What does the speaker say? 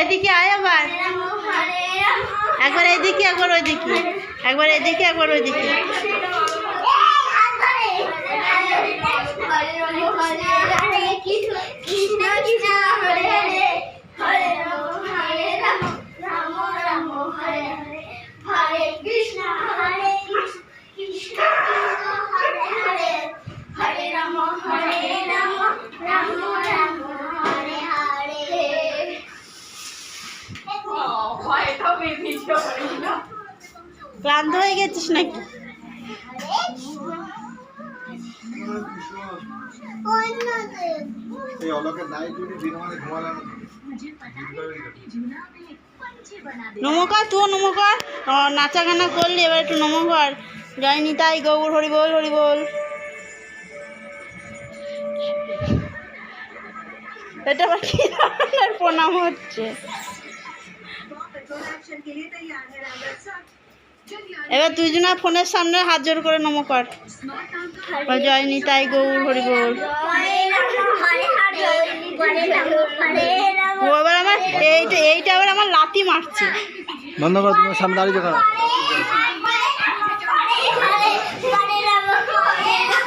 এদিকে আয় আবার। একবার এদিকে একবার ওইদিকে। একবার এদিকে একবার ওইদিকে। ক্লান্ত হয়ে গেছিস নাকি? এই অলকের লাইট যদি দিন মানে ঘুমালে না। নমকার তুই নমকার নাচা গানা করলি এবার একটু নমকার যাইনি তাই গৌর হরি বল হরি বল। এটা আবার কি ধরনের প্রণাম হচ্ছে? এবার দুইজনা ফোনের সামনে হাত জোর করে নমকার জয় নিতাই গৌর, হরি রাম ও এবার আমার, এইটা এইটা আবার আমার লাতি মারছে। করো তোমার সামনে দাঁড়িয়ে